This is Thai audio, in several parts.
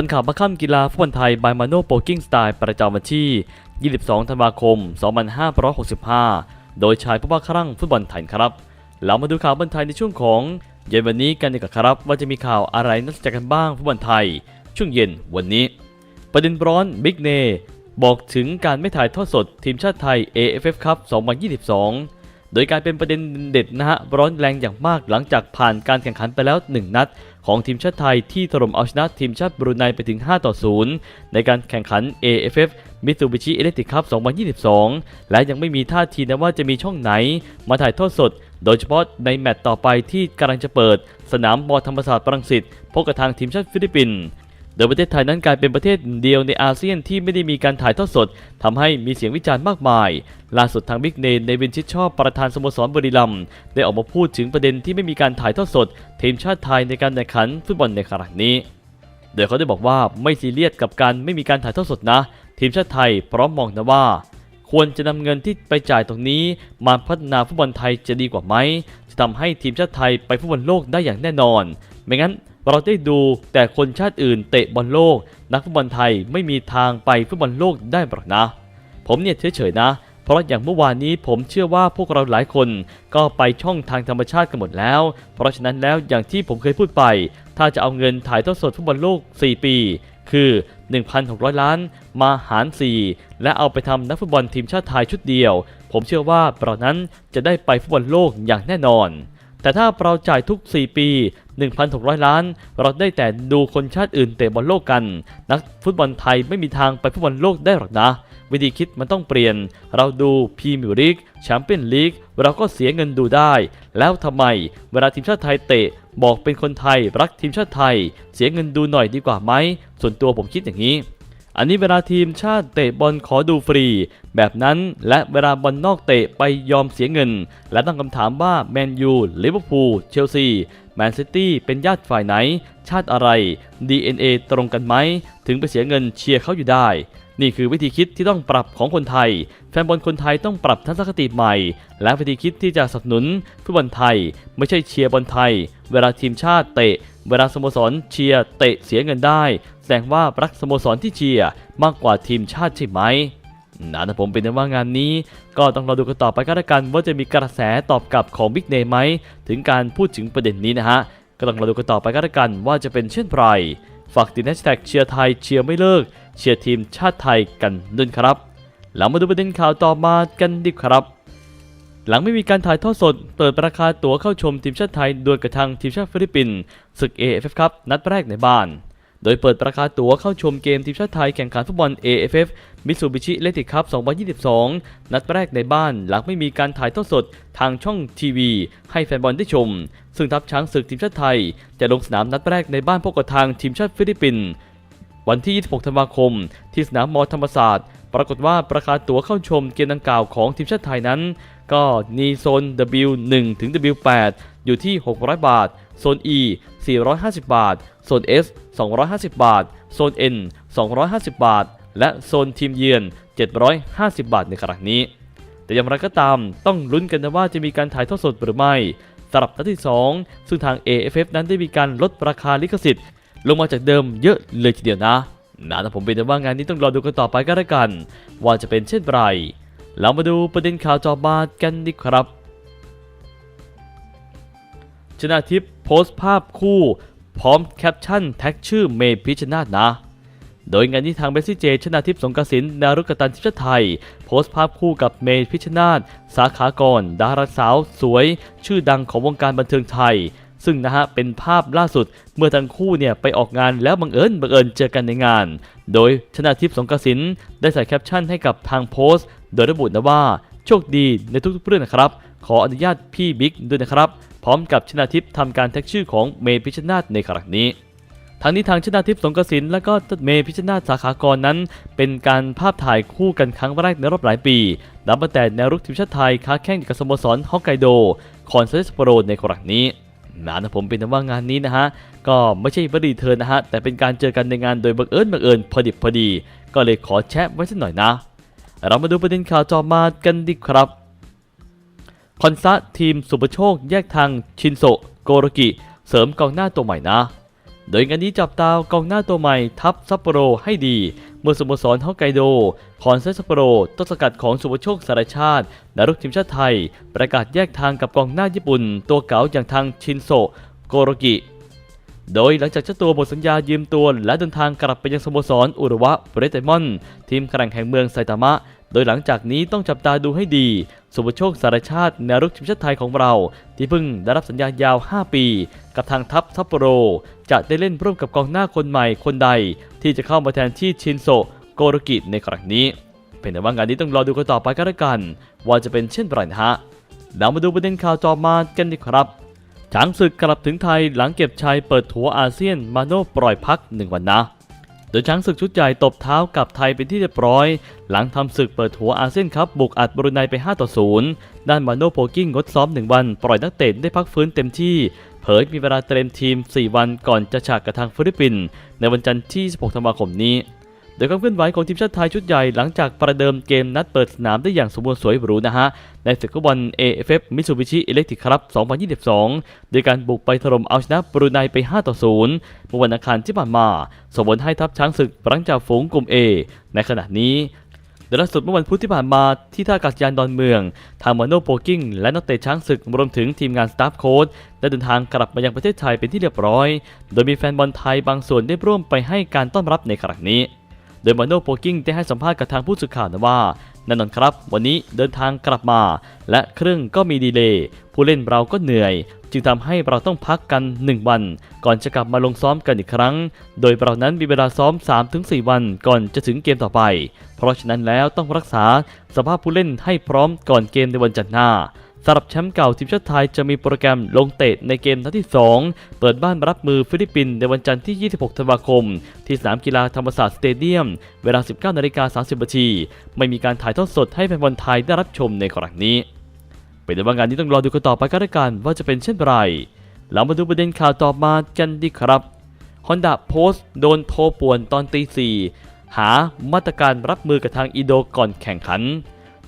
ทันข่าวมาค่ำกีฬาฟุตบอลไทยบายมาโนโปกิ้งสไตล์ประจำวันที่ 22 ธันวาคม 2565 โดยชายผู้ว่าครั่งฟุตบอลไทยครับ เรามาดูข่าวบอลไทยในช่วงของเย็นวันนี้กันดีกว่าครับ ว่าจะมีข่าวอะไรน่าสนใจกันบ้างฟุตบอลไทย ช่วงเย็นวันนี้ ประเด็นร้อนบิ๊กเนบอกถึงการไม่ถ่ายทอดสดทีมชาติไทย AFF ครับ2022 โดยการเป็นประเด็นเด็ดนะฮะร้อนแรงอย่างมากหลังจากผ่านการแข่งขันไปแล้ว 1 นัด ของทีมชาติไทยที่ถล่มเอาชนะทีมชาติบรูไนไปถึง 5 ต่อ 0 ในการแข่งขัน AFF Mitsubishi Electric Cup 2022 และยังไม่มีท่าทีนะว่าจะมีช่องไหน มาถ่ายทอดสด โดยเฉพาะในแมตต์ต่อไปที่กำลังจะเปิด สนามบอลธรรมศาสตร์รังสิตพบกับทางทีมชาติฟิลิปปินส์ โดยประเทศไทยนั้นกลายเป็นประเทศเดียวในอาเซียนที่ไม่ได้มีการถ่ายทอดสดทำให้มีเสียงวิจารณ์มากมาย ล่าสุดทางบิ๊กเนนในวินชิดชอบประธานสโมสรบุรีรัมย์ได้ออกมาพูดถึงประเด็นที่ไม่มีการถ่ายทอดสด ทีมชาติไทยในการแข่งขันฟุตบอลในครั้งนี้ โดยเขาได้บอกว่าไม่ซีเรียสกับการไม่มีการถ่ายทอดสดนะ ทีมชาติไทยพร้อมมองนะว่าควรจะนำเงินที่ไปจ่ายตรงนี้ มาพัฒนาฟุตบอลไทยจะดีกว่าไหม จะทำให้ทีมชาติไทยไปฟุตบอลโลกได้อย่างแน่นอน ไม่งั้น เราได้ดูแต่คนชาติอื่นเตะบอลโลก นักฟุตบอลไทยไม่มีทางไปฟุตบอลโลกได้หรอกนะ ผมเนี่ยเฉยๆนะ เพราะอย่างเมื่อวานนี้ผมเชื่อว่าพวกเราหลายคนก็ไปช่องทางธรรมชาติกันหมดแล้ว เพราะฉะนั้นแล้วอย่างที่ผมเคยพูดไป ถ้าจะเอาเงินถ่ายทอดสดฟุตบอลโลก 4 ปี คือ 1,600 ล้านมาหาร 4 และเอาไปทำนักฟุตบอลทีมชาติไทยชุดเดียว ผมเชื่อว่าเรานั้นจะได้ไปฟุตบอลโลกอย่างแน่นอน แต่ถ้าเราจ่ายทุก 4 ปี 1,600 ล้าน เราได้แต่ดูคนชาติอื่นเตะบอลโลกกัน นักฟุตบอลไทยไม่มีทางไปฟุตบอลโลกได้หรอกนะ วิธีคิดมันต้องเปลี่ยน เราดูพรีเมียร์ลีกแชมเปี้ยนลีกเราก็เสียเงินดูได้ แล้วทำไม เวลาทีมชาติไทยเตะบอกเป็นคนไทยรักทีมชาติไทย เสียเงินดูหน่อยดีกว่าไหมส่วนตัวผมคิดอย่างนี้ อันนี้เวลาทีมชาติเตะบอลขอดูฟรี แบบนั้นและเวลาบอลนอกเตะไปยอมเสียเงิน และตั้งคำถามว่าแมนยูลิเวอร์พูลเชลซีแมนซิตี้เป็นญาติฝ่ายไหน ชาติอะไร DNA ตรงกันไหม ถึงไปเสียเงินเชียร์เขาอยู่ได้ นี่คือวิธีคิดที่ต้องปรับของคนไทย แฟนบอลคนไทยต้องปรับทัศนคติใหม่ และวิธีคิดที่จะสนับสนุนฟุตบอลไทย ไม่ใช่เชียร์บอลไทย เวลาทีมชาติเตะ เวลาสโมสรเชียร์เตะเสียเงินได้ ดงว่ารักสโมสรที่เชียร์มากกว่าทีมชาติใช่ไหมนะแต่ผมเป็นว่างานนี้ ก็ต้องรอดูกันต่อไปก็แล้วกัน ว่าจะมีกระแสตอบกลับของบิ๊กเนมไหมถึงการพูดถึงประเด็นนี้นะฮะก็ต้องรอดูกันต่อไปก็แล้วกันว่าจะเป็นเช่นไรฝากติดแฮชแท็กเชียร์ไทยเชียร์ไม่เลิก เชียร์ทีมชาติไทยกันด้วยครับแล้วมาดูประเด็นข่าวต่อมากันดีครับ หลังไม่มีการถ่ายทอดสด เปิดราคาตั๋วเข้าชมทีมชาติไทยโดยกระทางทีมชาติฟิลิปปินส์ศึก AFF ครับนัดแรกในบ้าน โดยเปิดราคาตั๋วเข้าชมเกมทีมชาติไทยแข่งขันฟุตบอล AFF Mitsubishi l e t i c Cup 2022 นัดแรกในบ้านหลังไม่มีการถ่ายทอดสดทางช่องทีวี ให้แฟนบอลได้ชม ซึ่งทัพช้างศึกทีมชาติไทย จะลงสนามนัดแรกในบ้านพบกับทางทีมชาติฟิลิปปินส์วันที่ 26 ธันวาคม ที่สนามมอธรรมศาสตร์ ปรากฏว่าราคาตั๋วเข้าชมเกมดังกล่าวของทีมชาติไทยนั้น ก็มีโซน W1 ถึง W8 อยู่ที่ 600 บาท โซน E 450 บาท โซน S 250 บาท โซน N 250 บาท และโซนทีมเยือน 750 บาทในครั้งนี้ แต่อย่างไรก็ตามต้องลุ้นกันนะว่าจะมีการถ่ายทอดสดหรือไม่สำหรับนัดที่ 2 ซึ่งทาง AFF นั้นได้มีการลดราคาลิขสิทธิ์ ลงมาจากเดิมเยอะเลยทีเดียวนะนะแต่ผมเป็นแต่ว่างานนี้ต้องรอดูกันต่อไปก็แล้วกัน ว่าจะเป็นเช่นไรเรามาดูประเด็นข่าวจอบากันดีครับ ชนะทิพย์ โพสต์ภาพคู่ พร้อมแคปชั่นแท็กชื่อเมย์พิชนาธนะ โดยงานนี้ทางเบสซี่เจ ชนาทิพย์สงกสินดารุกตันทีมชไทย โพสต์ภาพคู่กับเมย์พิชชนาธสาขากร ดาราสาวสวย ชื่อดังของวงการบันเทิงไทย ซึ่งนะฮะเป็นภาพล่าสุดเมื่อทั้งคู่เนี่ยไปออกงานแล้วบังเอิญบังเอิญเจอกันในงาน โดยชนาทิพย์สงกสินได้ใส่แคปชั่นให้กับทางโพสต์ โดยระบุนะว่า โชคดีในทุกๆเรื่องนะครับ ขออนุญาตพี่บิ๊กด้วยนะครับ พร้อมกับชนาทิพย์ทำการแท็กชื่อของเมย์พิชนาธในครั้งนี้ทางนี้ทางชนาทิพย์สงกสินและก็เมย์พิชนาธสาขากรนั้น เป็นการภาพถ่ายคู่กันครั้งแรกในรอบหลายปี นับตั้งแต่แนวรุกทีมชาติไทยค้าแข่งกับสโมสรฮอกไกโด คอนเซสโปโรในครั้งนี้นะนะผมเป็นแต่ว่างานนี้นะฮะ ก็ไม่ใช่บดีเทิร์นนะฮะ แต่เป็นการเจอกันในงานโดยบังเอิญบังเอิญพอดิบพอดี ก็เลยขอแชะไว้สักหน่อยนะ เรามาดูประเด็นข่าวจอมากันดีครับคอนซะทีมสุปโชคแยกทางชินโซโกโรกิ เสริมกองหน้าตัวใหม่นะ โดยงานนี้จับตากองหน้าตัวใหม่ทัพซัปโปโรให้ดี เมื่อสโมสรฮอกไกโดคอนเซซัปโปโรต้นสกัดของสุภโชคสารชาตินารุกทีมชาติไทย ประกาศแยกทางกับกองหน้าญี่ปุ่น ตัวเก๋าอย่างทางชินโซโกโรกิ โดยหลังจากเจ้าตัวหมดสัญญายืมตัว และเดินทางกลับไปยังสโมสรอุรุวะเบรเตมอน ทีมแข่งแห่งเมืองไซตามะ โดยหลังจากนี้ต้องจับตาดูให้ดี สุภโชคสารชาติแนวรุกทีมชาติไทยของเรา ที่เพิ่งได้รับสัญญายาว 5 ปี กับทางทัพซัปโปโร จะได้เล่นร่วมกับกองหน้าคนใหม่คนใด ที่จะเข้ามาแทนที่ชินโซโกโรกิในครั้งนี้เป็นแต่ว่างานนี้ต้องรอดูกันต่อไปก็แล้วกัน ว่าจะเป็นเช่นไรนะฮะเรามาดูประเด็นข่าวต่อมากันดีครับ ช้างศึกกลับถึงไทยหลังเก็บชัยเปิดถัวอาเซียนมาโน่ปล่อยพักหนึ่งวันนะ โดยช้างศึกชุดใหญ่ตบเท้ากับไทยเป็นที่เรียบร้อย หลังทำศึกเปิดหัวอาเซียนครับบุกอัดบรูไนไป 5 ต่อ 0 ด้านมาโน่โพกิ้งงดซ้อม 1 วัน ปล่อยนักเตะได้พักฟื้นเต็มที่ เผยมีเวลาเตรียมทีม 4 วันก่อนจะฉากกับทางฟิลิปปินส์ในวันจันทร์ที่ 16 ธันวาคมนี้ โดยความเคลื่อนไหวของทีมชาติไทยชุดใหญ่หลังจากประเดิมเกมนัดเปิดสนามได้อย่างสมบูรณ์สวยหรูนะฮะ ในศึกฟุตบอล AFF Mitsubishi Electric ครับ2022 โดยการบุกไปถล่มเอาชนะบรูไนไป 5 ต่อ 0 เมื่อวันอังคารที่ผ่านมาส่งผลให้ทัพช้างศึกหลังจากฝูงกลุ่ม A ในขณะนี้โดยล่าสุดเมื่อวันพุธที่ผ่านมาที่ท่าอากาศยานดอนเมือง ทางมาโนโปกิ้งและนักเตะช้างศึกรวมถึงทีมงานสตาฟโค้ชได้เดินทางกลับมายังประเทศไทยเป็นที่เรียบร้อย โดยมีแฟนบอลไทยบางส่วนได้ร่วมไปให้การต้อนรับในครั้งนี้ โดยมาโนโปกิ้งได้ให้สัมภาษณ์กับทางผู้สื่อข่าวนะว่าแน่นอนครับ วันนี้เดินทางกลับมา และเครื่องก็มีดีเลย์ผู้เล่นเราก็เหนื่อย จึงทำให้เราต้องพักกัน 1 วัน ก่อนจะกลับมาลงซ้อมกันอีกครั้ง โดยเรานั้นมีเวลาซ้อม 3-4 วันก่อนจะถึงเกมต่อไป เพราะฉะนั้นแล้วต้องรักษาสภาพผู้เล่นให้พร้อมก่อนเกมในวันจันทร์หน้าำหรับแชมป์เก่าทีมชาติไทยจะมีโปรแกรมลงเตะในเกมนัดที่ 2 เปิดบ้านรับมือฟิลิปปินส์ในวันจันทร์ที่ 26 ธันวาคม ที่สนามกีฬาธรรมศาสตร์สเตเดียม เวลา 19นาฬิกา30นาทีไม่มีการถ่ายทอดสดให้แฟนบอลไทยได้รับชมในครั้งนี้ เป็นแต่ว่างานนี้ต้องรอดูกันต่อไปก็แล้วกันว่าจะเป็นเช่นไรเรามาดูประเด็นข่าวต่อมากันดีครับ Honda โพสต์โดนโทรป่วนตอนตีสี่หามาตรการรับมือกับทางอินโดก่อนแข่งขัน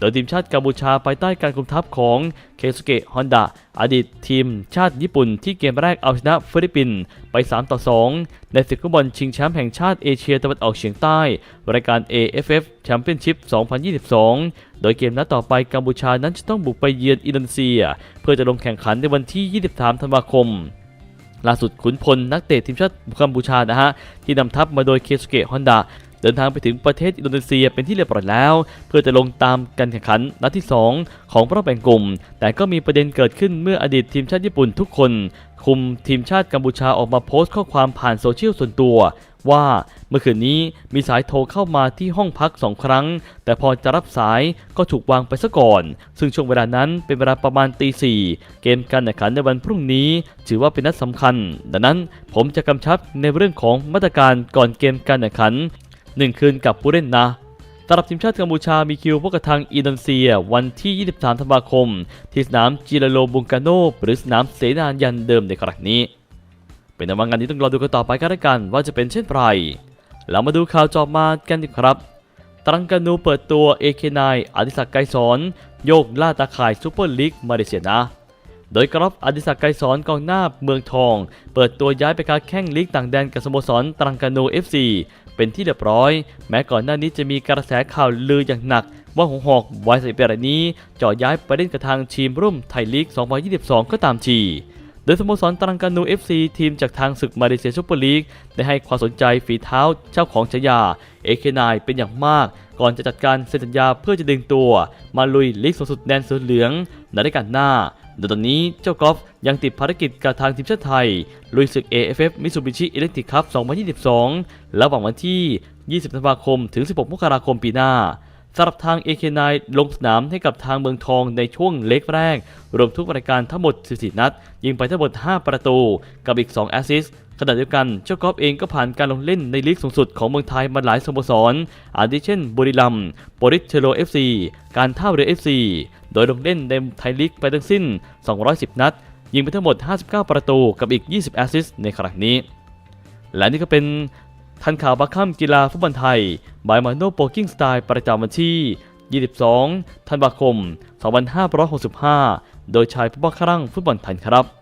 โดยทีมชาติกัมพูชาภายใต้การคุมทัพของเคสุเกะฮอนดาอดีตทีมชาติญี่ปุ่นที่เกมแรกเอาชนะฟิลิปปินส์ไป 3 ต่อ 2 ในศึกฟุตบอลชิงแชมป์แห่งชาติเอเชียตะวันออกเฉียงใต้ รายการ AFF Championship 2022 โดยเกมนัดต่อไปกัมพูชานั้นจะต้องบุกไปเยือนอินโดนีเซีย เพื่อจะลงแข่งขันในวันที่ 23 ธันวาคมล่าสุดขุนพลนักเตะทีมชาติกัมพูชานะฮะที่นำทัพมาโดยเคสุเกะฮอนดา เดินทางไปถึงประเทศอินโดนีเซียเป็นที่เรียบร้อยแล้ว เพื่อจะลงตามการแข่งขันนัดที่ 2 ของรอบแบ่งกลุ่ม แต่ก็มีประเด็นเกิดขึ้นเมื่ออดีตทีมชาติญี่ปุ่นทุกคน คุมทีมชาติกัมพูชาออกมาโพสต์ข้อความผ่านโซเชียลส่วนตัว ว่าเมื่อคืนนี้มีสายโทรเข้ามาที่ห้องพักสองครั้ง แต่พอจะรับสายก็ถูกวางไปซะก่อน ซึ่งช่วงเวลานั้นเป็นเวลาประมาณตีสี่เกมการแข่งขันในวันพรุ่งนี้ ถือว่าเป็นนัดสำคัญ ดังนั้นผมจะกำชับในเรื่องของมาตรการก่อนเกมการแข่งขัน หนึ่งคืนกับผู้เล่นนะสำหรับทีมชาติกัมพูชามีคิวพบกับทางอินโดนีเซีย วันที่ 23 ธันวาคม ที่สนามจิราโลบุงกาโน หรือสนามเสนายันเดิมในครั้งนี้ เป็นแต่ว่างานนี้ต้องรอดูกันต่อไปกันแล้วกันว่าจะเป็นเช่นไรเรามาดูข่าวจอบมากันดีครับ ตรังกานูเปิดตัว AK9 อดิศักดิ์ไกรสอนโยกล่าตาข่ายซูเปอร์ลีกมาเลเซียนะ โดยกรอบอดิศักดิ์ไกรสอนกองหน้าเมืองทองเปิดตัวย้ายไปค้าแข่งลีกต่างแดนกับสโมสรตรังกานู FC เป็นที่เรียบร้อย แม้ก่อนหน้านี้จะมีกระแสข่าวลืออย่างหนัก ว่าหงหอกวัยสิบปีรายนี้จะย้ายไปเล่นกับทางทีมร่วมไทยลีก 2022 ก็ตามทีโดยสโมสรตรังกานู FC ทีมจากทางศึกมาเลเซียซูเปอร์ลีก ได้ให้ความสนใจฝีเท้าเจ้าของฉายา AK9 เป็นอย่างมาก ก่อนจะจัดการเซ็นสัญญาเพื่อจะดึงตัว มาลุยลีกสูงสุดแดนสือเหลืองในรายการหน้า โดยตอนนี้เจ้ากอล์ฟยังติดภารกิจกับทางทีมชาติไทย ลุยศึก AFF Mitsubishi Electric Cup 2022ระหว่างวันที่ 20 ธันวาคม ถึง 16 มกราคมปีหน้าสำหรับทาง AK9 ลงสนามให้กับทางเมืองทองในช่วงเล็กแรก รวมทุกรายการทั้งหมด 14 นัด ยิงไปทั้งหมด 5 ประตู กับอีก 2 แอสซิสต์ ขณะเดียวกันเจ้ากอล์ฟเองก็ผ่านการลงเล่นในลีกสูงสุดของเมืองไทยมาหลายสโมสร อาทิเช่น บุรีรัมย์ปริสเทโร FC การท่าเรือ FC โดยลงเล่นในไทยลีกไปทั้งสิ้น 210 นัด ยิงไปทั้งหมด 59 ประตูกับอีก 20 แอสซิสต์ในครั้งนี้ และนี่ก็เป็นทันข่าวบัคคัมกีฬาฟุตบอลไทย บายมาโนโปกิ้งสไตล์ประจำวันที่ 22 ธันวาคม 2565 โดยชายผู้บังคับฟุตบอลไทยครับ